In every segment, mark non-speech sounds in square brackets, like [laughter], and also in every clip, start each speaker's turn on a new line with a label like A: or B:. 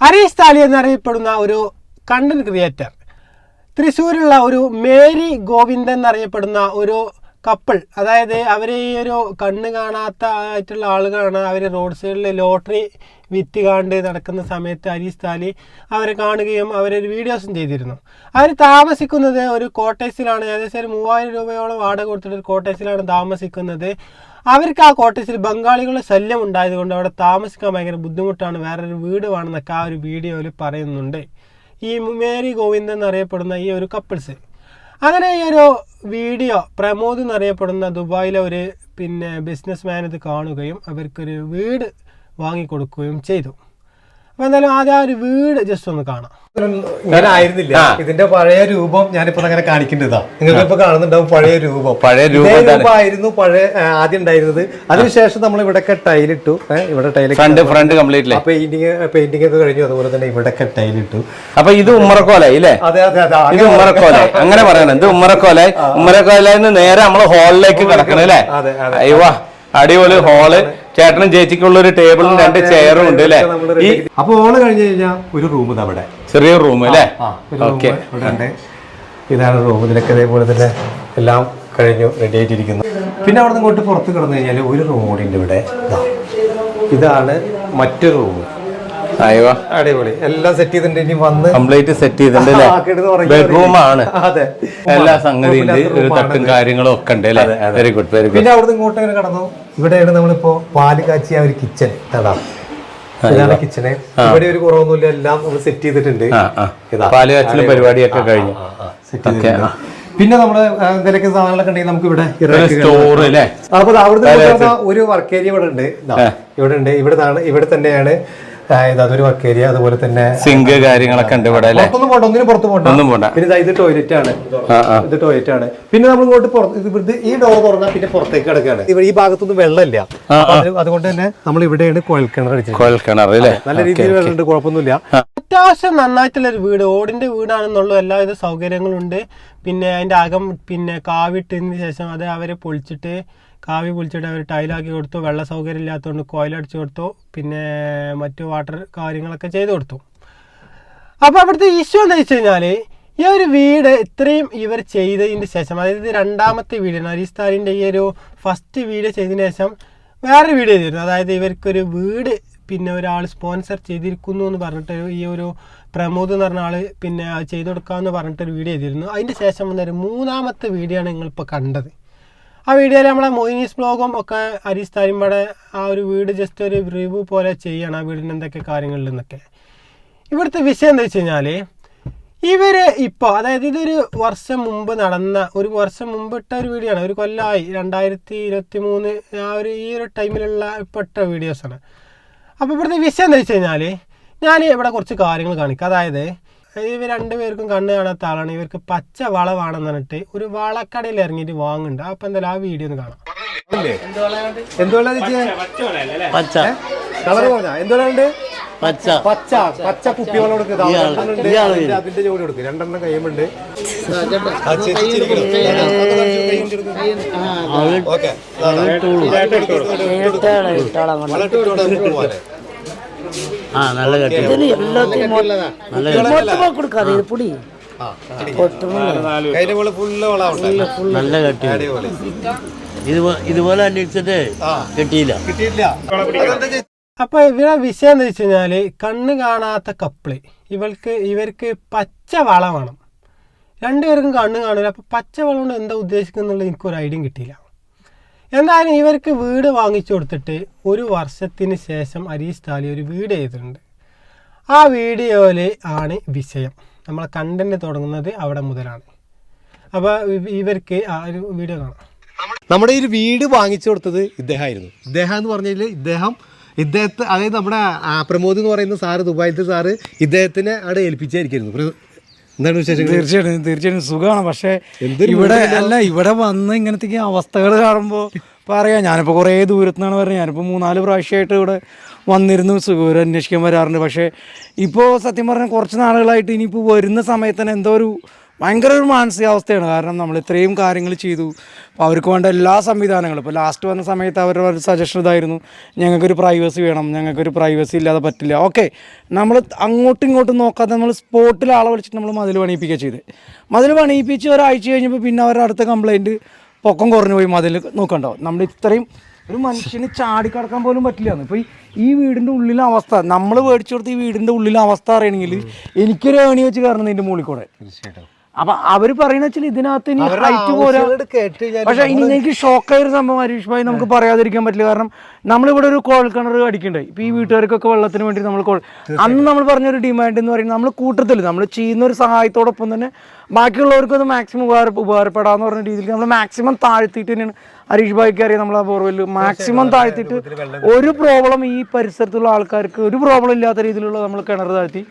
A: ഹരീഷ് താലി എന്നറിയപ്പെടുന്ന ഒരു കണ്ടന്റ് ക്രിയേറ്റർ. തൃശ്ശൂരുള്ള ഒരു മേരി ഗോവിന്ദൻ എന്നറിയപ്പെടുന്ന ഒരു കപ്പിൾ. അതായത് അവർ ഈ ഒരു കണ്ണ് കാണാത്ത ആയിട്ടുള്ള ആളുകളാണ്. അവർ റോഡ് സൈഡിൽ ലോട്ടറി വിറ്റ് കാണ്ട് നടക്കുന്ന സമയത്ത് അരീസ് താലി അവരെ കാണുകയും അവരൊരു വീഡിയോസും ചെയ്തിരുന്നു. അവർ താമസിക്കുന്നത് ഒരു കോട്ടേഴ്സിലാണ് ഏകദേശം ഒരു മൂവായിരം രൂപയോളം വാടക കൊടുത്തിട്ട് ഒരു കോട്ടേഴ്സിലാണ് താമസിക്കുന്നത്. അവർക്ക് ആ കോട്ടേജിൽ ബംഗാളികളുടെ ശല്യം ഉണ്ടായതുകൊണ്ട് അവിടെ താമസിക്കാൻ ഭയങ്കര ബുദ്ധിമുട്ടാണ്. വേറൊരു വീട് വേണമെന്നൊക്കെ ആ ഒരു വീഡിയോയിൽ പറയുന്നുണ്ട്. ഈ മേരി ഗോവിന്ദ് എന്നറിയപ്പെടുന്ന ഈ ഒരു കപ്പിൾസ്. അങ്ങനെ ഈ ഒരു വീഡിയോ പ്രമോദ് എന്നറിയപ്പെടുന്ന ദുബായിലെ ഒരു പിന്നെ ബിസിനസ് മാൻ ഇത് കാണുകയും അവർക്കൊരു വീട് വാങ്ങിക്കൊടുക്കുകയും ചെയ്തു. അപ്പോൾ എന്തായാലും ആദ്യം ആ ഒരു വീട് ജസ്റ്റ് ഒന്ന് കാണാം.
B: ഇങ്ങനെ ആയിരുന്നില്ല ഇതിന്റെ പഴയ രൂപം ഞാനിപ്പോ അങ്ങനെ കാണിക്കേണ്ടതാ നിങ്ങൾക്ക് ഇപ്പൊ കാണുന്നുണ്ടാവും പഴയ രൂപം.
C: പഴയ.
B: രൂപമായിരുന്നു പഴയ ആദ്യം ഉണ്ടായിരുന്നത്. അതിനുശേഷം നമ്മൾ ഇവിടെയൊക്കെ ടൈലിട്ടു. ഇവിടെ tile
C: front front complete
B: painting painting ഒക്കെ കഴിഞ്ഞു. അതുപോലെ തന്നെ ഇവിടെയൊക്കെ ടൈലിട്ടു.
C: അപ്പൊ ഇത് ഉമ്മറക്കോലായി അല്ലേ
B: അതെ അതെ അതെ.
C: ഇത് ഉമ്മറക്കോലായി. അങ്ങനെ പറയണം. ഇത് ഉമ്മറക്കോലായി. ഉമ്മറക്കോലായിന്ന് നേരെ നമ്മൾ ഹാളിലേക്ക് കിടക്കണം അല്ലേ അടിപൊളി ഹാൾ ചേട്ടനും ചേച്ചിക്കുള്ള ഒരു ടേബിളും രണ്ട് ചെയറും ഉണ്ട് അല്ലേ? ഈ
B: അപ്പൊ ഓൾ കഴിഞ്ഞു കഴിഞ്ഞാൽ ഒരു റൂം അവിടെ
C: ചെറിയ റൂം അല്ലേ? ഓക്കെ
B: ഇതാണ് റൂം ഇതിലൊക്കെ ഇതേപോലെ തന്നെ എല്ലാം കഴിഞ്ഞു റെഡി ആയിട്ടിരിക്കുന്നു. പിന്നെ അവിടെ നിന്ന് ഇങ്ങോട്ട് പുറത്ത് കിടന്നു കഴിഞ്ഞാൽ ഒരു റൂം കൂടി ഉണ്ട് ഇവിടെ. ഇതാണ് മറ്റൊരു റൂം അടിപൊളി. എല്ലാം സെറ്റ് ചെയ്തിട്ടുണ്ട് ഇനി വന്ന്
C: കംപ്ലീറ്റ് സെറ്റ് ചെയ്തിട്ടുണ്ട് ബെഡ്റൂം ആണ്.
B: അതെ.
C: എല്ലാ
B: സംഗതിയും
C: തട്ടും. കാര്യങ്ങളും ഒക്കെ ഉണ്ട് അല്ലേ? വെരി ഗുഡ് വെരി ഗുഡ്
B: പിന്നെ അവിടെ ഇങ്ങോട്ട് ഇങ്ങനെ കടന്നു. ഇവിടെയാണ് നമ്മളിപ്പോ പാൽ കാച്ചിയ ഒരു കിച്ചൺ തടാ ഇതാണ് കിച്ചണ് ഇവിടെ ഒരു കുറവൊന്നുമില്ല. എല്ലാം നമ്മൾ സെറ്റ് ചെയ്തിട്ടുണ്ട്.
C: പാൽ കാച്ചിലും പരിപാടിയൊക്കെ കഴിഞ്ഞു.
B: പിന്നെ നമ്മുടെ എന്തെങ്കിലും സാധനങ്ങളൊക്കെ ഉണ്ടെങ്കിൽ നമുക്ക് ഇവിടെ
C: സ്റ്റോർ അല്ലേ?
B: അപ്പൊ അവിടുത്തെ ഒരു വർക്ക് ഏരിയ ഇവിടെ ഉണ്ട്. ഇവിടെ ഉണ്ട്. ഇവിടെ ഇവിടെ തന്നെയാണ്. ഇത് അതൊരു വക്കേരിയ അതുപോലെ തന്നെ
C: സിങ്ക് കാര്യങ്ങളൊക്കെ ഉണ്ട് ഇവിടെ അല്ലേ?
B: പുറത്തൊന്നും പോണ്ട ഒന്നിനും പുറത്ത് പോണ്ട.
C: ഒന്നും പോണ്ട.
B: പിന്നെ ദാ ഇത് ടോയ്ലറ്റ് ആണ്. ഇത് ടോയ്ലറ്റ് ആണ്. പിന്നെ നമ്മൾ ഇങ്ങോട്ട് പുറത്ത് ഈ ഡോർ തുറന്നാൽ പിന്നെ പുറത്തേക്ക് കിടക്കുകയാണ് ഇവിടെ ഈ ഭാഗത്തൊന്നും വെള്ളമില്ല. അതുകൊണ്ട് തന്നെ നമ്മൾ ഇവിടെയാണ് കുഴൽക്കിണർ അടിച്ചത്.
C: കുഴൽ കിണർ അല്ലേ
B: നല്ല രീതിയിൽ വെള്ളമുണ്ട് കുഴപ്പമൊന്നുമില്ല.
A: അത്യാവശ്യം നന്നായിട്ടുള്ള ഒരു വീട് ഓടിന്റെ വീടാണെന്നുള്ള എല്ലാവിധ സൗകര്യങ്ങളുണ്ട്. പിന്നെ അതിന്റെ അകം പിന്നെ കാവിട്ടതിന് ശേഷം അത് അവരെ പൊളിച്ചിട്ട് കാവി പൊളിച്ചിട്ട് അവർ ടൈലാക്കി കൊടുത്തു വെള്ള സൗകര്യം ഇല്ലാത്തതുകൊണ്ട് കോയിലടിച്ചു കൊടുത്തു പിന്നെ മറ്റു വാട്ടർ കാര്യങ്ങളൊക്കെ ചെയ്തു കൊടുത്തു. അപ്പോൾ അവിടുത്തെ ഇഷ്യൂ എന്ന് വെച്ച് കഴിഞ്ഞാൽ ഈ ഒരു വീട് ഇത്രയും ഇവർ ചെയ്തതിന് ശേഷം അതായത് രണ്ടാമത്തെ വീട് അരിസ്ഥാനിന്റെ ഈ ഒരു ഫസ്റ്റ് വീട് ചെയ്തതിന് ശേഷം വേറൊരു വീട് ചെയ്തിരുന്നു. അതായത് ഇവർക്കൊരു വീട് പിന്നെ ഒരാൾ സ്പോൺസർ ചെയ്തിരിക്കുന്നു എന്ന് പറഞ്ഞിട്ട് ഈ ഒരു പ്രമോദ് എന്ന് പറഞ്ഞ ആൾ പിന്നെ ചെയ്തു കൊടുക്കാമെന്ന് പറഞ്ഞിട്ടൊരു വീട് ചെയ്തിരുന്നു. അതിന്റെ ശേഷം വന്നൊരു മൂന്നാമത്തെ ആണ് നിങ്ങളിപ്പോൾ കണ്ടത്. ആ വീഡിയോയിൽ നമ്മളെ മൊയിനീസ് ബ്ലോഗും ഒക്കെ അരീസ് താരിമ്പടെ ആ ഒരു വീട് ജസ്റ്റ് ഒരു റിവ്യൂ പോലെ ചെയ്യണം ആ വീടിന്റെ എന്തൊക്കെ കാര്യങ്ങളിൽ നിന്നൊക്കെ. ഇവിടുത്തെ വിഷയം എന്താ വെച്ച് കഴിഞ്ഞാൽ ഇവർ ഇപ്പോൾ അതായത് ഇതൊരു വർഷം മുമ്പ് നടന്ന ഒരു വർഷം മുമ്പ് ഇട്ട ഒരു വീഡിയോ ആണ് ഒരു കൊല്ലമായി രണ്ടായിരത്തി ഇരുപത്തി മൂന്ന് ആ ഒരു ഈ ഒരു ടൈമിലുള്ള ഇപ്പോൾ ഇട്ട വീഡിയോസാണ്. അപ്പോൾ ഇവിടുത്തെ വിഷയം എന്താ വെച്ച് കഴിഞ്ഞാൽ ഞാൻ ഇവിടെ കുറച്ച് കാര്യങ്ങൾ കാണിക്കാം. അതായത് ഇവർ രണ്ടുപേർക്കും കണ്ണ് കാണാത്ത ആളാണ് ഇവർക്ക് പച്ച വളവാണെന്ന് പറഞ്ഞിട്ട് ഒരു വളക്കടയിൽ ഇറങ്ങിയിട്ട് വാങ്ങുന്നുണ്ട് അപ്പൊ എന്തായാലും ആ വീഡിയോ ഒന്ന് കാണാം
B: എന്തുകൊണ്ടാ
D: പച്ച പച്ച
B: പച്ച പച്ച കുപ്പിവെള്ളം കൊടുക്കുക. അതിന്റെ- ജോലി ജോഡി കൊടുക്കുക രണ്ടെണ്ണം കയ്യുമുണ്ട്. ഓക്കേ. ദാ, ദാ. ഇതായിട്ട് എടുക്ക്, ഇതായിട്ട് എടുക്ക്. വളം ഇട്ടിട്ട് ഇവിടെ നമുക്ക് പോവാനെ.
D: ആ നല്ല കട്ടി
E: மொத்தமா கொடுக்காது இது புடி
B: ആ, കയ്യിന്റെ മുകളിൽ ഫുള്ള് വളമുണ്ട്
D: നല്ല കട്ടി
B: അടിപൊളി
D: ഇത് ഇതുപോലെ അന്വേഷിച്ചിട്ട് കിട്ടിയില്ല
B: കിട്ടിയിട്ടില്ല അതെന്താ ചേച്ചി?
A: അപ്പോൾ ഇവിടെ വിഷയം എന്താ വെച്ച് കഴിഞ്ഞാൽ കണ്ണ് കാണാത്ത കപ്പിള് ഇവൾക്ക് ഇവർക്ക് പച്ച വള വേണം രണ്ടുപേർക്കും കണ്ണ് കാണില്ല അപ്പോൾ പച്ച വളം കൊണ്ട് എന്താ ഉദ്ദേശിക്കുന്നുള്ള എനിക്കൊരു ഐഡിയ കിട്ടിയില്ല എന്തായാലും ഇവർക്ക് വീട് വാങ്ങിച്ചു കൊടുത്തിട്ട് ഒരു വർഷത്തിന് ശേഷം അരീസ് താലി ഒരു വീട് ചെയ്തിട്ടുണ്ട്. ആ വീഡിയോയിൽ ആണ് വിഷയം. നമ്മളെ കണ്ടന്റ് തുടങ്ങുന്നത് അവിടെ മുതലാണ്. അപ്പോൾ ഇവർക്ക് ആ ഒരു വീഡിയോ കാണാം.
B: നമ്മുടെ ഈ ഒരു വീട് വാങ്ങിച്ചു കൊടുത്തത് ഇദ്ദേഹമായിരുന്നു. ഇദ്ദേഹം എന്ന് പറഞ്ഞാൽ ഇദ്ദേഹം ഇദ്ദേഹത്തെ അതായത് നമ്മുടെ പ്രമോദ് എന്ന് പറയുന്ന സാറ് ദുബായിലത്തെ സാറ് ഇദ്ദേഹത്തിനെ അവിടെ ഏൽപ്പിച്ചായിരിക്കുന്നു എന്താണ് വിശേഷങ്ങൾ
F: തീർച്ചയായിട്ടും തീർച്ചയായിട്ടും സുഖമാണ്. പക്ഷേ ഇവിടെ അല്ല ഇവിടെ വന്ന് ഇങ്ങനത്തെ അവസ്ഥകൾ കാണുമ്പോൾ പറയാം ഞാനിപ്പോൾ കുറേ ദൂരത്തു നിന്നാണ് പറയുന്നത് ഞാനിപ്പോൾ മൂന്നാൽ പ്രാവശ്യമായിട്ട് ഇവിടെ വന്നിരുന്നു സുഖം അന്വേഷിക്കാൻ വരാറുണ്ട്. പക്ഷേ ഇപ്പോൾ സത്യം പറഞ്ഞാൽ കുറച്ച് നാളുകളായിട്ട് ഇനിയിപ്പോൾ വരുന്ന സമയത്ത് തന്നെ എന്തോ ഒരു ഭയങ്കര ഒരു മാനസികാവസ്ഥയാണ്. കാരണം നമ്മൾ ഇത്രയും കാര്യങ്ങൾ ചെയ്തു. അപ്പോൾ അവർക്ക് വേണ്ട എല്ലാ സംവിധാനങ്ങളും. ഇപ്പോൾ ലാസ്റ്റ് വന്ന സമയത്ത് അവരുടെ ഒരു സജഷൻ ഇതായിരുന്നു. ഞങ്ങൾക്കൊരു പ്രൈവസി വേണം. ഞങ്ങൾക്കൊരു പ്രൈവസി ഇല്ലാതെ പറ്റില്ല. ഓക്കെ നമ്മൾ അങ്ങോട്ടും ഇങ്ങോട്ടും നോക്കാതെ നമ്മൾ സ്പോട്ടിൽ ആളെ വിളിച്ചിട്ട് നമ്മൾ മതിൽ പണിയിപ്പിക്കുക ചെയ്ത് മതിൽ പണിയിപ്പിച്ച് ഒരാഴ്ച കഴിഞ്ഞപ്പോൾ പിന്നെ അവരുടെ അടുത്ത കംപ്ലയിന്റ് പൊക്കം കുറഞ്ഞു പോയി മതിൽ നോക്കണ്ടാവും നമ്മൾ ഇത്രയും ഒരു മനുഷ്യന് ചാടിക്കടക്കാൻ പോലും പറ്റില്ല ഇപ്പോൾ ഈ വീടിന്റെ ഉള്ളിലെ അവസ്ഥ നമ്മൾ മേടിച്ചു കൊടുത്ത ഈ വീടിന്റെ ഉള്ളിലെ അവസ്ഥ അറിയണമെങ്കിൽ എനിക്കൊരു ഏണി വെച്ച് കയറണം ഇതിന്റെ മുകളിൽ കൂടെ. അപ്പൊ അവർ പറയുന്ന വെച്ചാൽ ഇതിനകത്ത് ഇനി ഹൈറ്റ് പോരാ. പക്ഷെ ഇനി എനിക്ക് ഷോക്കായ ഒരു സംഭവം ഹരീഷ് ഭായി നമുക്ക് പറയാതിരിക്കാൻ പറ്റില്ല. കാരണം നമ്മളിവിടെ ഒരു കോൾ കിണർ അടിക്കണ്ടായി ഇപ്പൊ ഈ വീട്ടുകാർക്കൊക്കെ വെള്ളത്തിന് വേണ്ടി നമ്മൾ കോൾ അന്ന് നമ്മൾ പറഞ്ഞ ഒരു ഡിമാൻഡ് എന്ന് പറയുന്നത് നമ്മൾ കൂട്ടത്തിൽ നമ്മൾ ചെയ്യുന്ന ഒരു സഹായത്തോടൊപ്പം തന്നെ ബാക്കിയുള്ളവർക്ക് അത് മാക്സിമം ഉപകാര ഉപകാരപ്പെടാന്ന് പറഞ്ഞ രീതിയിൽ നമ്മൾ മാക്സിമം താഴ്ത്തിയിട്ട് തന്നെയാണ് ഹരീഷ് ഭായിക്ക് അറിയാം നമ്മൾ ആ മാക്സിമം താഴ്ത്തിയിട്ട് ഒരു പ്രോബ്ലം ഈ പരിസരത്തുള്ള ആൾക്കാർക്ക് ഒരു പ്രോബ്ലം ഇല്ലാത്ത രീതിയിലുള്ള നമ്മൾ കിണർ താഴ്ത്തി.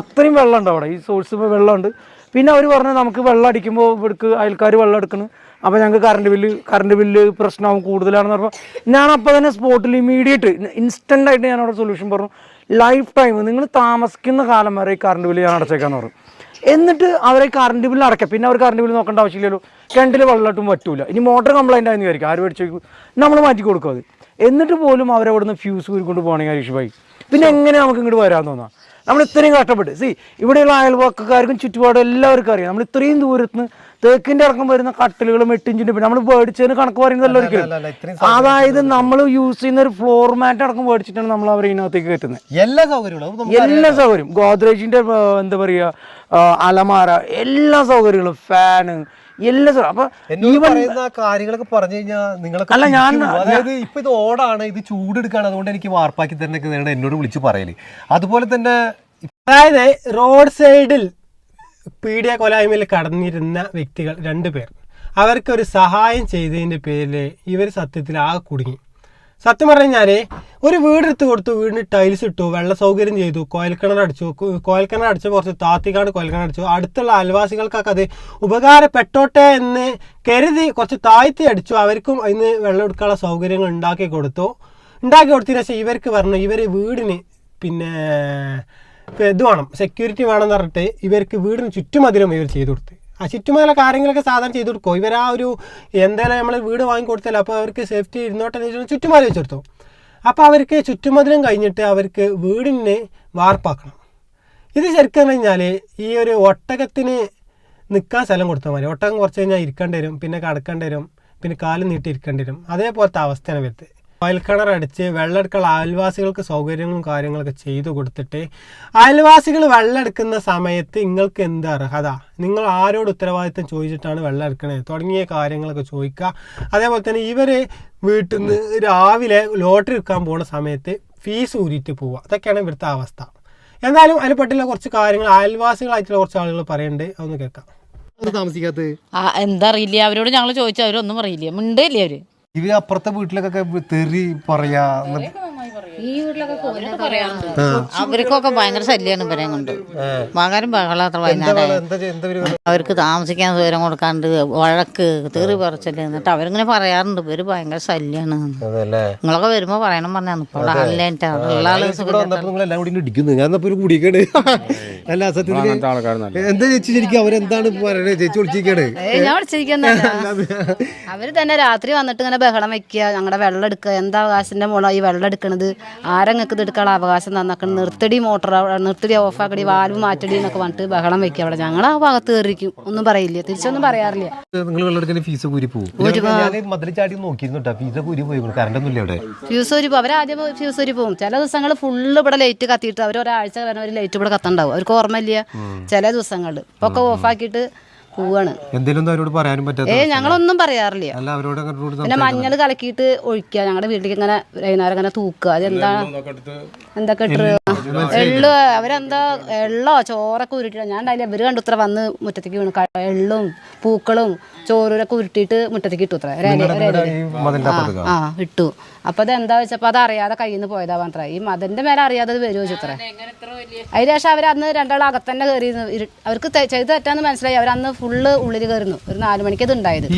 F: അത്രയും വെള്ളമുണ്ട് അവിടെ. ഈ സോഴ്സ് വെള്ളമുണ്ട്. പിന്നെ അവർ പറഞ്ഞു നമുക്ക് വെള്ളം അടിക്കുമ്പോൾ ഇവിടേക്ക് അയൽക്കാർ വെള്ളം എടുക്കണം. അപ്പോൾ ഞങ്ങൾക്ക് കറണ്ട് ബില്ല് കറണ്ട് ബില്ല് പ്രശ്നമാവും കൂടുതലാണെന്ന് പറഞ്ഞപ്പോൾ ഞാൻ അപ്പോൾ തന്നെ സ്പോട്ടിൽ ഇമീഡിയറ്റ് ഇൻസ്റ്റന്റ് ആയിട്ട് ഞാൻ അവിടെ സൊല്യൂഷൻ പറഞ്ഞു. ലൈഫ് ടൈം നിങ്ങൾ താമസിക്കുന്ന കാലം വരെ ഈ കറണ്ട് ബില്ല് ഞാൻ അടച്ചേക്കാന്ന് പറഞ്ഞു. എന്നിട്ട് അവരെ കറണ്ട് ബില്ല് അടയ്ക്കാം. പിന്നെ അവർ കറണ്ട് ബില്ല് നോക്കേണ്ട ആവശ്യമില്ലല്ലോ. കിണറ്റിൽ വെള്ളമായിട്ടും പറ്റൂല. ഇനി മോട്ടർ കംപ്ലൈന്റ് ആയെന്ന് വിചാരിക്കും. ആര് മേടിച്ചു നമ്മൾ മാറ്റി കൊടുക്കും അത്. എന്നിട്ട് പോലും അവരവിടുന്ന് ഫ്യൂസ് ഊരിക്കൊണ്ട് പോകണമെങ്കിൽ ഹരീഷ് ഭായി. പിന്നെ എങ്ങനെ നമുക്ക് ഇങ്ങോട്ട് വരാൻ തോന്നാം? നമ്മൾ ഇത്രയും കഷ്ടപ്പെട്ട്. സി ഇവിടെയുള്ള അയൽവക്കക്കാർക്കും ചുറ്റുപാടും എല്ലാവർക്കും അറിയാം. നമ്മൾ ഇത്രയും ദൂരത്ത് നിന്ന് തേക്കിന്റെ അടക്കം വരുന്ന കട്ടിലുകളും എട്ടിഞ്ചിന്റെ പിന്നെ നമ്മൾ മേടിച്ചതിന് കണക്ക് പറയുന്നതല്ല ഒരിക്കലും അതായത് നമ്മൾ യൂസ് ചെയ്യുന്ന ഒരു ഫ്ലോർ മാറ്റ് അടക്കം മേടിച്ചിട്ടാണ് നമ്മൾ അവരെ ഇതിനകത്തേക്ക് കയറ്റുന്നത്.
B: എല്ലാ സൗകര്യങ്ങളും
F: എല്ലാ സൗകര്യം ഗോദ്രേജിന്റെ എന്താ പറയുക അലമാര എല്ലാ സൗകര്യങ്ങളും ഫാന് എല്ലാ സൗ- അപ്പൊ
B: കാര്യങ്ങളൊക്കെ പറഞ്ഞു കഴിഞ്ഞാൽ
F: അല്ല, ഞാൻ-.
B: അതായത് ഇപ്പൊ ഇത് ഓടാണ് ഇത് ചൂടെടുക്കാണ് അതുകൊണ്ട് എനിക്ക് വാർപ്പാക്കി തന്നെ എന്നോട് വിളിച്ചു പറയൽ. അതുപോലെ തന്നെ
A: അതായത് റോഡ് സൈഡിൽ പീഡിയ കൊലായ്മയിൽ കടന്നിരുന്ന വ്യക്തികൾ രണ്ടുപേർ അവർക്ക് ഒരു സഹായം ചെയ്തതിന്റെ പേരിൽ ഇവർ സത്യത്തിൽ ആകെ കുടുങ്ങി. സത്യം പറഞ്ഞു കഴിഞ്ഞാൽ ഒരു വീടെടുത്ത് കൊടുത്തു വീടിന് ടൈൽസ് ഇട്ടു വെള്ള സൗകര്യം ചെയ്തു കോയൽക്കിണർ അടിച്ചു കോയൽക്കിണർ അടിച്ചു കുറച്ച് താത്തിക്കാട് കോയൽക്കിണർ അടിച്ചു. അടുത്തുള്ള അയൽവാസികൾക്കൊക്കെ അത് ഉപകാരപ്പെട്ടോട്ടെ എന്ന് കരുതി കുറച്ച് താഴ്ത്തി അടിച്ചു. അവർക്കും അതിന് വെള്ളം എടുക്കാനുള്ള സൗകര്യങ്ങൾ ഉണ്ടാക്കി കൊടുത്തു. ഉണ്ടാക്കി കൊടുത്തതിന് ശേഷം ഇവർക്ക് പറഞ്ഞു ഇവർ വീടിന് പിന്നെ ഇത് വേണം സെക്യൂരിറ്റി വേണം എന്ന് പറഞ്ഞിട്ട് ഇവർക്ക് വീടിന് ചുറ്റുമതിലും ഇവർ ചെയ്തു കൊടുത്ത്. ആ ചുറ്റുമുള്ള കാര്യങ്ങളൊക്കെ സാധാരണ ചെയ്തു കൊടുക്കും ഇവർ ആ ഒരു എന്തായാലും നമ്മൾ വീട് വാങ്ങിക്കൊടുത്തല്ലോ അപ്പോൾ അവർക്ക് സേഫ്റ്റി ഇരുന്നോട്ടെ എന്ന് വെച്ചിട്ട് ചുറ്റുമാല വെച്ച് കൊടുത്തു അപ്പോൾ അവർക്ക് ചുറ്റുമതിലും കഴിഞ്ഞിട്ട് അവർക്ക് വീടിന് വാർപ്പാക്കണം. ഇത് ശരിക്കും കഴിഞ്ഞാൽ ഈ ഒരു ഒട്ടകത്തിന് നിൽക്കാൻ സ്ഥലം കൊടുത്താൽ മതി. ഒട്ടകം കുറച്ച് കഴിഞ്ഞാൽ ഇരിക്കേണ്ടി വരും പിന്നെ കടക്കേണ്ടി വരും പിന്നെ കാൽ നീട്ടി ഇരിക്കേണ്ടി വരും. അതേപോലത്തെ അവസ്ഥയാണ് വരുന്നത് വയൽക്കിണർ അടിച്ച് വെള്ളം എടുക്കാനുള്ള അയൽവാസികൾക്ക് സൗകര്യങ്ങളും കാര്യങ്ങളൊക്കെ ചെയ്തു കൊടുത്തിട്ട് അയൽവാസികൾ വെള്ളം എടുക്കുന്ന സമയത്ത് നിങ്ങൾക്ക് എന്ത് അർഹത? നിങ്ങൾ ആരോട് ഉത്തരവാദിത്തം ചോദിച്ചിട്ടാണ് വെള്ളം എടുക്കണത് തുടങ്ങിയ കാര്യങ്ങളൊക്കെ ചോദിക്കുക. അതേപോലെ തന്നെ ഇവർ വീട്ടിൽ നിന്ന് രാവിലെ ലോട്ടറി എടുക്കാൻ പോകുന്ന സമയത്ത് ഫീസ് ഊരിയിട്ട് പോവുക. അതൊക്കെയാണ് ഇവിടുത്തെ അവസ്ഥ. എന്തായാലും അതിൽ പെട്ടുള്ള കുറച്ച് കാര്യങ്ങൾ അയൽവാസികളായിട്ടുള്ള കുറച്ച് ആളുകൾ പറയുന്നുണ്ട്. അതൊന്ന് കേൾക്കാം.
B: താമസിക്കാത്തത്?
E: എന്താ അറിയില്ല. അവരോട് ഞങ്ങൾ ചോദിച്ചാൽ അവരൊന്നും അറിയില്ല. മിണ്ടല്ലേ അവർ.
B: ഇവർ അപ്പുറത്തെ വീട്ടിലൊക്കെ തെറി പറയാ എന്നിട്ട്
E: അവർക്കൊക്കെ ഭയങ്കര ശല്യമാണ് ഇവരെ കൊണ്ട്. മകനും ബഹളാത്ര വൈകുന്നേരം
B: എന്താ എന്താ
E: അവർക്ക് താമസിക്കാൻ ദൂരം കൊടുക്കാണ്ട് വഴക്ക് തീറി പറച്ചൽ എന്നിട്ട് അവരിങ്ങനെ പറയാറുണ്ട്. ഇവർ ഭയങ്കര ശല്യാണ്.
B: അതല്ലേ?
E: നിങ്ങളൊക്കെ വരുമ്പോ പറയണം അവിടെ ആളില്ലായിട്ട് ഉള്ള
B: ആൾ ഞാൻ ഇപ്പൊ [laughs] അല്ല എന്താ ചേച്ചി ശരിക്കും അവരെന്താണ് പറയണത് ചേച്ചി വിളിച്ചിരിക്കാണ്.
G: ഞാൻ [laughs] അവർ തന്നെ രാത്രി വന്നിട്ട് ഇങ്ങനെ ബഹളം വെക്കുക ഞങ്ങളുടെ വെള്ളം എടുക്കുക എന്താ കാശിന്റെ മോളാ ഈ വെള്ളം എടുക്കണത്? ആരങ്ങൾക്ക് എടുക്കാനുള്ള അവകാശം തന്നൊക്കെ നിർത്തടി മോട്ടർ നിർത്തടി ഓഫാക്കടി വാൽവ് മാറ്റടി എന്നൊക്കെ പറഞ്ഞിട്ട് ബഹളം വെക്കുക അവിടെ. ഞങ്ങൾ ആ ഭാഗത്ത് കയറിക്കും ഒന്നും പറയില്ല. തിരിച്ചൊന്നും പറയാറില്ല.
B: ഫീസ് പോകും
G: അവരാദ്യം ഫ്യൂസ് ഊരി പോകും ചില ദിവസങ്ങൾ ഫുള്ള് ഇവിടെ ലൈറ്റ് കത്തിയിട്ട് അവർ ഒരാഴ്ച വരെ ലൈറ്റ് ഇവിടെ കത്തണ്ടാവും. അവർക്ക് ഓർമ്മയില്ല ചില ദിവസങ്ങളിൽ ഇപ്പൊ ഒക്കെ ഓഫാക്കിയിട്ട് പോവാണ്.
B: എന്തേലും അവരോട് പറയാനും പറ്റാത്ത
G: ഏ ഞങ്ങളൊന്നും പറയാറില്ല.
B: അല്ല അവരോട് അങ്ങോട്ട്
G: പിന്നെ മഞ്ഞൾ കലക്കിയിട്ട് ഒഴിക്കുക ഞങ്ങളുടെ വീട്ടിലേക്ക് ഇങ്ങനെ വൈകുന്നേരം ഇങ്ങനെ തൂക്കുക. അതെന്താ എന്തൊക്കെ ഇട്ട് എള്ളു അവരെന്താ എള്ളോ ചോറൊക്കെ ഉരുട്ടിട്ട് ഞാൻ ഉണ്ടായില്ല ഇവർ കണ്ടു ഇത്ര വന്ന് മുറ്റത്തേക്ക് വീണു. എള്ളും പൂക്കളും ചോറൂരൊക്കെ ഉരുട്ടിയിട്ട് മുറ്റത്തേക്ക് ഇട്ടു ഇത്ര? ആ ഇട്ടു. അപ്പൊ അത് എന്താ വെച്ചപ്പോ അത് അറിയാതെ കയ്യിൽ നിന്ന് പോയതാ മാത്ര. ഈ മതന്റെ മേലെ അറിയാതെ അത് വരുമോ ചിത്ര അതിന് ശേഷം അവരന്ന് അന്ന് രണ്ടാളും അകത്തന്നെ കയറി അവർക്ക് ചെയ്ത് തെറ്റാന്ന് മനസ്സിലായി. അവരന്ന് ഫുള്ള് ഉള്ളിൽ കയറുന്നു. ഒരു നാലു മണിക്ക് അത് ഉണ്ടായത്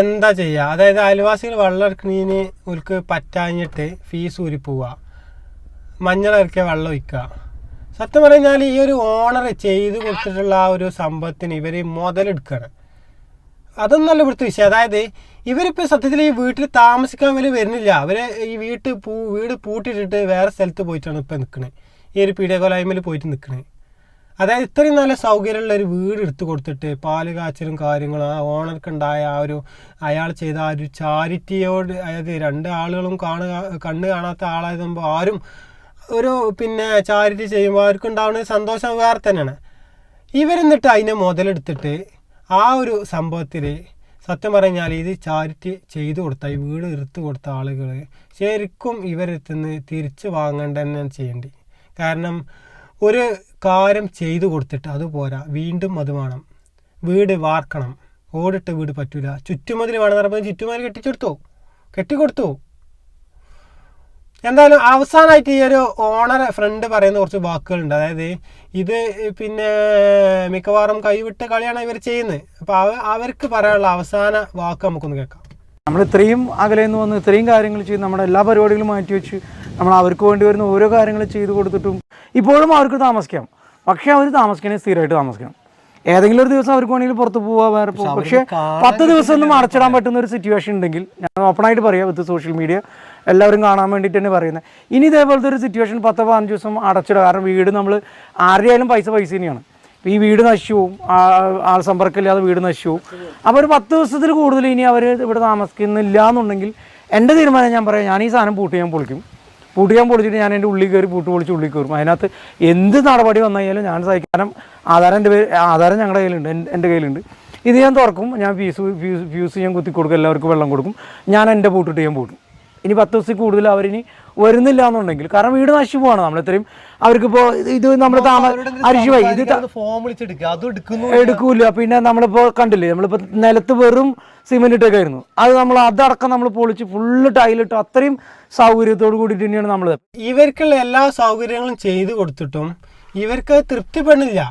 A: എന്താ ചെയ്യുക അതായത് അയൽവാസികൾ വെള്ളം ഇറക്കുന്നതിന് ഉൽക്ക് പറ്റാഞ്ഞിട്ട് ഫീസ് ഊരി പോവുക മഞ്ഞൾ ഇറക്കിയ വെള്ളം ഒഴിക്കുക സത്യം പറഞ്ഞാൽ ഈ ഒരു ഓണർ ചെയ്ത് കൊടുത്തിട്ടുള്ള ആ ഒരു സംഭവത്തിന് ഇവർ മുതലെടുക്കുകയാണ് അതൊന്നല്ല ഇവിടുത്തെ വിഷയം. അതായത് ഇവരിപ്പോൾ സത്യത്തിൽ ഈ വീട്ടിൽ താമസിക്കാൻ വരെ വരുന്നില്ല. അവർ ഈ വീട്ട് പൂ വീട് പൂട്ടിയിട്ടിട്ട് വേറെ സ്ഥലത്ത് പോയിട്ടാണ് ഇപ്പം നിൽക്കുന്നത് ഈ ഒരു പീഡിയകോലായ്മയിൽ പോയിട്ട് നിൽക്കുന്നത് അതായത് ഇത്രയും നല്ല സൗകര്യമുള്ള ഒരു വീട് എടുത്തു കൊടുത്തിട്ട് പാൽ കാച്ചലും കാര്യങ്ങളും ആ ഓണർക്കുണ്ടായ ആ ഒരു അയാൾ ചെയ്ത ആ ഒരു ചാരിറ്റിയോട് അതായത് രണ്ട് ആളുകളും കാണുക കണ്ണ് കാണാത്ത ആളായതുമ്പോൾ ആരും ഒരു പിന്നെ ചാരിറ്റി ചെയ്യുമ്പോൾ അവർക്ക് ഉണ്ടാവുന്ന സന്തോഷം വേറെ തന്നെയാണ്. ഇവരെന്നിട്ട് അതിനെ മുതലെടുത്തിട്ട് ആ ഒരു സംഭവത്തിൽ സത്യം പറഞ്ഞാൽ ഇത് ചാരിറ്റി ചെയ്തു കൊടുത്ത ഈ വീട് എടുത്തു കൊടുത്ത ആളുകൾ ശരിക്കും ഇവരെത്തുന്ന് തിരിച്ച് വാങ്ങേണ്ട ചെയ്യേണ്ടി കാരണം ഒരു കാര്യം ചെയ്തു കൊടുത്തിട്ട് അത് പോരാ. വീണ്ടും അത് വേണം. വീട് വാർക്കണം. ഓടിട്ട് വീട് പറ്റൂല. ചുറ്റുമതിൽ വേണം പറയുമ്പോൾ ചുറ്റുമതിൽ കെട്ടിച്ചെടുത്തു. കെട്ടിക്കൊടുത്തു. എന്തായാലും അവസാനമായിട്ട് ഈ ഒരു ഓണർ ഫ്രണ്ട് പറയുന്ന കുറച്ച് വാക്കുകളുണ്ട്. അതായത് ഇത് പിന്നെ മിക്കവാറും കൈവിട്ട കളിയാണ് ഇവർ ചെയ്യുന്നത്. അപ്പോൾ അവ അവർക്ക് പറയാനുള്ള അവസാന വാക്ക് നമുക്കൊന്ന് കേൾക്കാം.
F: നമ്മൾ ഇത്രയും അകലെ നിന്ന് വന്ന് ഇത്രയും കാര്യങ്ങൾ ചെയ്ത് നമ്മുടെ എല്ലാ പരിപാടികളും മാറ്റി വെച്ച് നമ്മൾ അവർക്ക് വേണ്ടി വരുന്ന ഓരോ കാര്യങ്ങൾ ചെയ്തു കൊടുത്തിട്ടും ഇപ്പോഴും അവർക്ക് താമസിക്കാം. പക്ഷേ അവർ താമസിക്കണേ സ്ഥിരമായിട്ട് താമസിക്കണം. ഏതെങ്കിലും ഒരു ദിവസം അവർക്ക് വേണമെങ്കിൽ പുറത്ത് പോവാ വേറെ പോകും പക്ഷേ പത്ത് ദിവസം ഒന്നും അടച്ചിടാൻ പറ്റുന്ന ഒരു സിറ്റുവേഷൻ ഉണ്ടെങ്കിൽ ഞാൻ ഓപ്പണായിട്ട് പറയാം വിത്ത് സോഷ്യൽ മീഡിയ എല്ലാവരും കാണാൻ വേണ്ടിയിട്ട് തന്നെ പറയുന്നത്. ഇനി ഇതേപോലത്തെ ഒരു സിറ്റുവേഷൻ പത്ത് പതിനഞ്ച് ദിവസം അടച്ചിടുക. കാരണം വീട് നമ്മൾ ആരുടെയായാലും പൈസ പൈസ തന്നെയാണ്. ഈ വീട് നശിച്ചു പോവും. ആൾ സമ്പർക്കമില്ലാതെ വീട് നശിച്ചു പോവും. അപ്പോൾ ഒരു പത്ത് ദിവസത്തിൽ കൂടുതൽ ഇനി അവർ ഇവിടെ താമസിക്കുന്നില്ല എന്നുണ്ടെങ്കിൽ എന്റെ തീരുമാനം ഞാൻ പറയാം. ഞാൻ ഈ സാധനം പൂട്ടി ഞാൻ പൊളിക്കും. പൂട്ടി പൊളിച്ചിട്ട് ഞാൻ എന്റെ ഉള്ളിൽ കയറി പൂട്ട് പൊളിച്ച് ഉള്ളിൽ കയറും. അതിനകത്ത് എന്ത് നടപടി വന്നു കഴിഞ്ഞാലും ഞാൻ സഹിക്കാനും ആധാരം എന്റെ പേര് ആധാരം ഞങ്ങളുടെ കയ്യിലുണ്ട് എന്റെ കയ്യിലുണ്ട്. ഇത് ഞാൻ തുറക്കും ഞാൻ ഫ്യൂസ് ഫ്യൂസ് ഫ്യൂസ് ഞാൻ കുത്തി കൊടുക്കും എല്ലാവർക്കും വെള്ളം കൊടുക്കും. ഞാൻ എന്റെ പൂട്ടിട്ട് ഞാൻ പൂട്ടും. ഇനി പത്ത് ദിവസത്തിൽ കൂടുതൽ അവരിനി വരുന്നില്ല എന്നുണ്ടെങ്കിൽ കാരണം വീട് നശിച്ചു പോവാണ് നമ്മൾ ഇത്രയും. അവർക്കിപ്പോൾ ഇത് നമ്മൾ അരിശുവായി ഇത് എടുക്കൂല പിന്നെ നമ്മളിപ്പോ കണ്ടില്ലേ നമ്മളിപ്പോ നിലത്ത് വെറും സിമെന്റ് ഇട്ടൊക്കെ ആയിരുന്നു അത് നമ്മൾ അതടക്കം നമ്മൾ പൊളിച്ച് ഫുള്ള് ടൈലിട്ട് അത്രയും സൗകര്യത്തോട് കൂടിയിട്ട് തന്നെയാണ് നമ്മൾ
A: ഇവർക്കുള്ള എല്ലാ സൗകര്യങ്ങളും ചെയ്തു കൊടുത്തിട്ടും ഇവർക്ക് തൃപ്തിപ്പെടുന്നില്ല.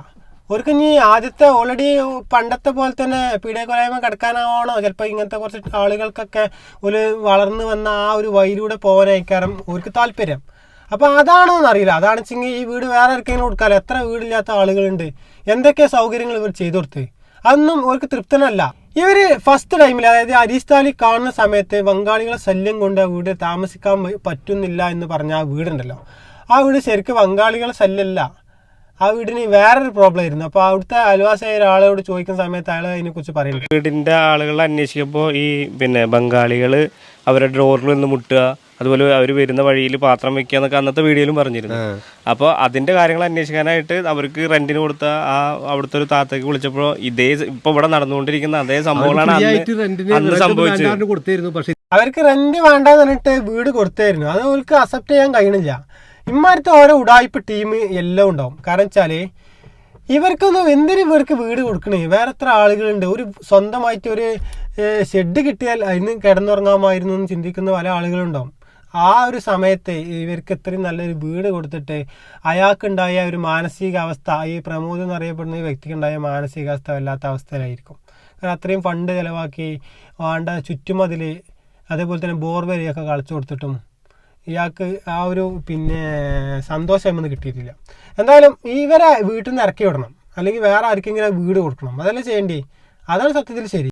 A: അവർക്ക് ഇനി ആദ്യത്തെ ഓൾറെഡി പണ്ടത്തെ പോലെ തന്നെ പീഡിയക്കൊലായ്മ കിടക്കാനാവണോ? ചിലപ്പോൾ ഇങ്ങനത്തെ കുറച്ച് ആളുകൾക്കൊക്കെ ഒരു വളർന്നു വന്ന ആ ഒരു വഴിയിലൂടെ പോകാനായിക്കാരം ഓർക്ക് താല്പര്യം. അപ്പോൾ അതാണോ എന്നറിയില്ല അതാണ് വെച്ചെങ്കിൽ ഈ വീട് വേറെ ആർക്കെങ്കിലും കൊടുക്കാമല്ലോ എത്ര വീടില്ലാത്ത ആളുകളുണ്ട്? എന്തൊക്കെ സൗകര്യങ്ങൾ ഇവർ ചെയ്തു കൊടുത്ത്? അതൊന്നും അവർക്ക് തൃപ്തനല്ല. ഇവർ ഫസ്റ്റ് ടൈമിൽ അതായത് അരിസ്ഥാലി കാണുന്ന സമയത്ത് ബംഗാളികളെ ശല്യം കൊണ്ട് ആ വീട് താമസിക്കാൻ പറ്റുന്നില്ല എന്ന് പറഞ്ഞ ആ വീടുണ്ടല്ലോ. ആ വീട് ശരിക്കും ബംഗാളികളെ ശല്യമല്ല ആ വീടിന് വേറൊരു പ്രോബ്ലം ആയിരുന്നു. അപ്പോൾ അവിടുത്തെ അയൽവാസിയായ ഒരാളോട് ചോദിക്കുന്ന സമയത്ത് അയാൾ അതിനെക്കുറിച്ച് പറയുന്നുണ്ട്
H: വീടിന്റെ ആളുകൾ അന്വേഷിക്കുമ്പോൾ ഈ പിന്നെ ബംഗാളികൾ അവരുടെ ഡ്രോറിൽ നിന്ന് മുട്ടുക അതുപോലെ അവർ വരുന്ന വഴിയിൽ പാത്രം വെക്കുക എന്നൊക്കെ അന്നത്തെ വീഡിയോയിലും പറഞ്ഞിരുന്നു. അപ്പോൾ അതിന്റെ കാര്യങ്ങൾ അന്വേഷിക്കാനായിട്ട് അവർക്ക് റെന്റിന് കൊടുത്ത ആ അവിടുത്തെ ഒരു താത്തേക്ക് വിളിച്ചപ്പോൾ ഇതേ ഇപ്പൊ ഇവിടെ നടന്നുകൊണ്ടിരിക്കുന്ന അതേ സംഭവങ്ങളാണ് അന്ന് സംഭവിച്ചത്.
A: അവർക്ക് റെന്റ് വേണ്ടെന്ന് പറഞ്ഞിട്ട് വീട് കൊടുത്തായിരുന്നു. അത് അവർക്ക് അക്സെപ്റ്റ് ചെയ്യാൻ കഴിയണില്ല. ഇമാരത്തെ ഓരോ ഉടായ്പ ടീം എല്ലാം ഉണ്ടാവും. കാരണം വെച്ചാൽ ഇവർക്കൊന്നും എന്തിനു ഇവർക്ക് വീട് കൊടുക്കണേ? വേറെ എത്ര ആളുകളുണ്ട്? ഒരു സ്വന്തമായിട്ട് ഒരു ഷെഡ് കിട്ടിയാൽ അതിന് കിടന്നുറങ്ങാമായിരുന്നു എന്ന് ചിന്തിക്കുന്ന പല ആളുകളുണ്ടാവും ആ ഒരു സമയത്ത് ഇവർക്ക് ഇത്രയും നല്ലൊരു വീട് കൊടുത്തിട്ട് അയാൾക്കുണ്ടായ ഒരു മാനസികാവസ്ഥ ഈ പ്രമോദ് എന്നറിയപ്പെടുന്ന ഈ വ്യക്തിക്കുണ്ടായ മാനസികാവസ്ഥ വല്ലാത്ത അവസ്ഥയിലായിരിക്കും. കാരണം അത്രയും ഫണ്ട് ചിലവാക്കി വേണ്ട ചുറ്റുമതിൽ അതേപോലെ തന്നെ ബോർവെലിയൊക്കെ കളിച്ചു കൊടുത്തിട്ടും ഇയാൾക്ക് ആ ഒരു പിന്നെ സന്തോഷം ഒന്നും കിട്ടിയിട്ടില്ല. എന്തായാലും ഇവരെ വീട്ടിൽ നിന്ന് ഇറക്കി വിടണം. അല്ലെങ്കിൽ വേറെ ആർക്കെങ്കിലും വീട് കൊടുക്കണം. അതല്ലേ ചെയ്യേണ്ടി? അതാണ് സത്യത്തിൽ ശരി.